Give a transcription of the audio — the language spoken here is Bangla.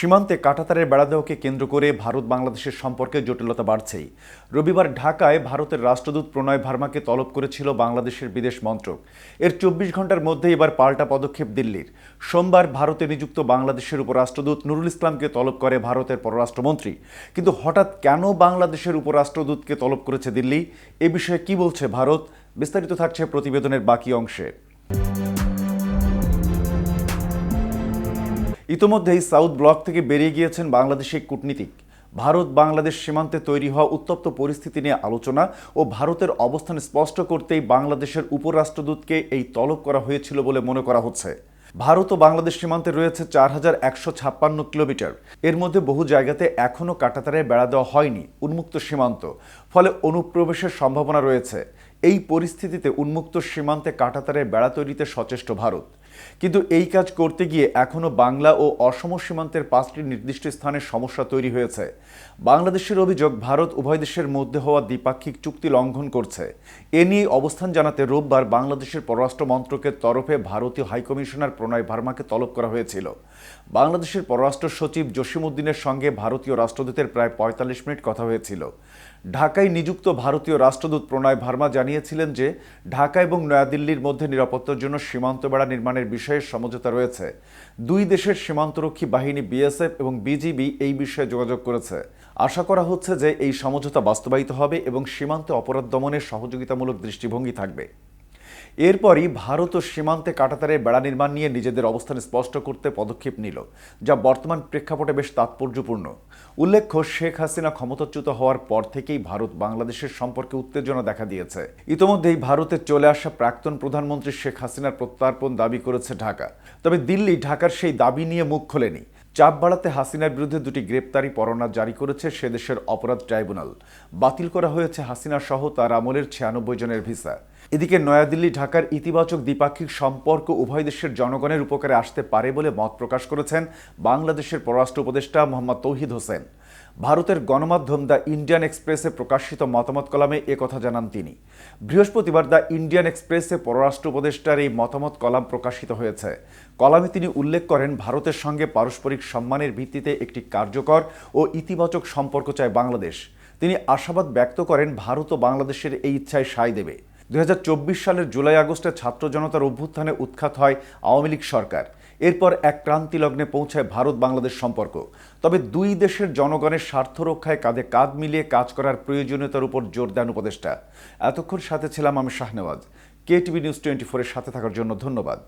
সীমান্তে কাঁটাতারের বেড়া দেওয়াকে কেন্দ্র করে ভারত বাংলাদেশের সম্পর্কে জটিলতা বাড়ছেই। রবিবার ঢাকায় ভারতের রাষ্ট্রদূত প্রণয় ভার্মাকে তলব করেছিল বাংলাদেশের বিদেশ মন্ত্রক। এর চব্বিশ ঘণ্টার মধ্যে এবার পাল্টা পদক্ষেপ দিল্লির। সোমবার ভারতে নিযুক্ত বাংলাদেশের উপরাষ্ট্রদূত নুরুল ইসলামকে তলব করে ভারতের পররাষ্ট্রমন্ত্রী। কিন্তু হঠাৎ কেন বাংলাদেশের উপরাষ্ট্রদূতকে তলব করেছে দিল্লি? এ বিষয়ে কি বলছে ভারত? বিস্তারিত থাকছে প্রতিবেদনের বাকি অংশে। ইতোমধ্যেই সাউথ ব্লক থেকে বেরিয়ে গিয়েছেন বাংলাদেশের কূটনীতিক। ভারত বাংলাদেশ সীমান্তে তৈরি হওয়া উত্তপ্ত পরিস্থিতি নিয়ে আলোচনা ও ভারতের অবস্থান স্পষ্ট করতেই বাংলাদেশের উপরাষ্ট্রদূতকে এই তলব করা হয়েছিল বলে মনে করা হচ্ছে। ভারত ও বাংলাদেশ সীমান্তে রয়েছে চার হাজার একশো ছাপ্পান্ন কিলোমিটার। এর মধ্যে বহু জায়গাতে এখনও কাটাতারে বেড়া দেওয়া হয়নি উন্মুক্ত সীমান্ত, ফলে অনুপ্রবেশের সম্ভাবনা রয়েছে। এই পরিস্থিতিতে উন্মুক্ত সীমান্তে কাটাতারে বেড়া তৈরিতে সচেষ্ট ভারত। কিন্তু এই কাজ করতে গিয়ে এখনও বাংলা ও অসম সীমান্তের পাঁচটি নির্দিষ্ট স্থানে সমস্যা তৈরি হয়েছে। বাংলাদেশের অভিযোগ, ভারত উভয় দেশের মধ্যে হওয়া দ্বিপাক্ষিক চুক্তি লঙ্ঘন করছে। এ নিয়ে অবস্থান জানাতে রোববার বাংলাদেশের পররাষ্ট্র মন্ত্রকের তরফে ভারতীয় হাইকমিশনার প্রণয় ভার্মাকে তলব করা হয়েছিল। বাংলাদেশের পররাষ্ট্র সচিব জসিমউদ্দিনের সঙ্গে ভারতীয় রাষ্ট্রদূতের প্রায় পঁয়তাল্লিশ মিনিট কথা হয়েছিল। ঢাকায় নিযুক্ত ভারতীয় রাষ্ট্রদূত প্রণয় ভার্মা জানিয়েছিলেন যে ঢাকা এবং নয়াদিল্লির মধ্যে নিরাপত্তার জন্য সীমান্ত বেড়া নির্মাণের বিষয়ে সমঝোতা রয়েছে। দুই দেশের সীমান্তরক্ষী বাহিনী বিএসএফ এবং বিজিবি এই বিষয়ে যোগাযোগ করেছে। আশা করা হচ্ছে যে এই সমঝোতা বাস্তবায়িত হবে এবং সীমান্তে অপরাধ দমনের সহযোগিতামূলক দৃষ্টিভঙ্গি থাকবে। এরপরই ভারত ও সীমান্তে কাটাতারে বেড়া নির্মাণ নিয়ে নিজেদের অবস্থান স্পষ্ট করতে পদক্ষেপ নিল, যা বর্তমান প্রেক্ষাপটে বেশ তাৎপর্যপূর্ণ। উল্লেখ্য, শেখ হাসিনা ক্ষমতাচ্যুত হওয়ার পর থেকেই ভারত বাংলাদেশের সম্পর্কে উত্তেজনা দেখা দিয়েছে। ইতোমধ্যেই ভারতে চলে আসা প্রাক্তন প্রধানমন্ত্রী শেখ হাসিনার প্রত্যার্পণ দাবি করেছে ঢাকা। তবে দিল্লি ঢাকার সেই দাবি নিয়ে মুখ খোলেনি। চাপ বাড়াতে হাসিনার বিরুদ্ধে দুটি গ্রেপ্তারি পরোয়ানা জারি করেছে সে দেশের অপরাধ ট্রাইব্যুনাল। বাতিল করা হয়েছে হাসিনা সহ তার আমলের ছিয়ানব্বই জনের ভিসা। এদিকে নয়াদিল্লি ঢাকার ইতিবাচক দ্বিপাক্ষিক সম্পর্ক উভয় দেশের জনগণের উপকারে আসতে পারে বলে মত প্রকাশ করেছেন বাংলাদেশের পররাষ্ট্র উপদেষ্টা মোহাম্মদ তৌহিদ হোসেন। ভারতের গণমাধ্যম দ্য ইন্ডিয়ান এক্সপ্রেসে প্রকাশিত মতামত কলামে কথা জানান তিনি। বৃহস্পতিবার দ্য ইন্ডিয়ান এক্সপ্রেসে পররাষ্ট্র উপদেষ্টার এই মতামত কলাম প্রকাশিত হয়েছে। কলামে তিনি উল্লেখ করেন, ভারতের সঙ্গে পারস্পরিক সম্মানের ভিত্তিতে একটি কার্যকর ও ইতিবাচক সম্পর্ক চায় বাংলাদেশ। তিনি আশাবাদ ব্যক্ত করেন, ভারত ও বাংলাদেশের এই ইচ্ছায় সায় দেবে। দুই হাজার চব্বিশ সালের জুলাই আগস্টে ছাত্র জনতার অভ্যুত্থানে উৎখাত হয় আওয়ামী লীগ সরকার। এরপর এক ক্রান্তি লগ্নে পৌঁছায় ভারত বাংলাদেশ সম্পর্ক। তবে দুই দেশের জনগণের স্বার্থ রক্ষায় কাঁধে কাঁধ মিলিয়ে কাজ করার প্রয়োজনীয়তার উপর জোর দেন উপদেষ্টা। এতক্ষণ সাথে ছিলাম আমি Shahnawaz. K TV news twenty ফোরের সাথে থাকার জন্য ধন্যবাদ।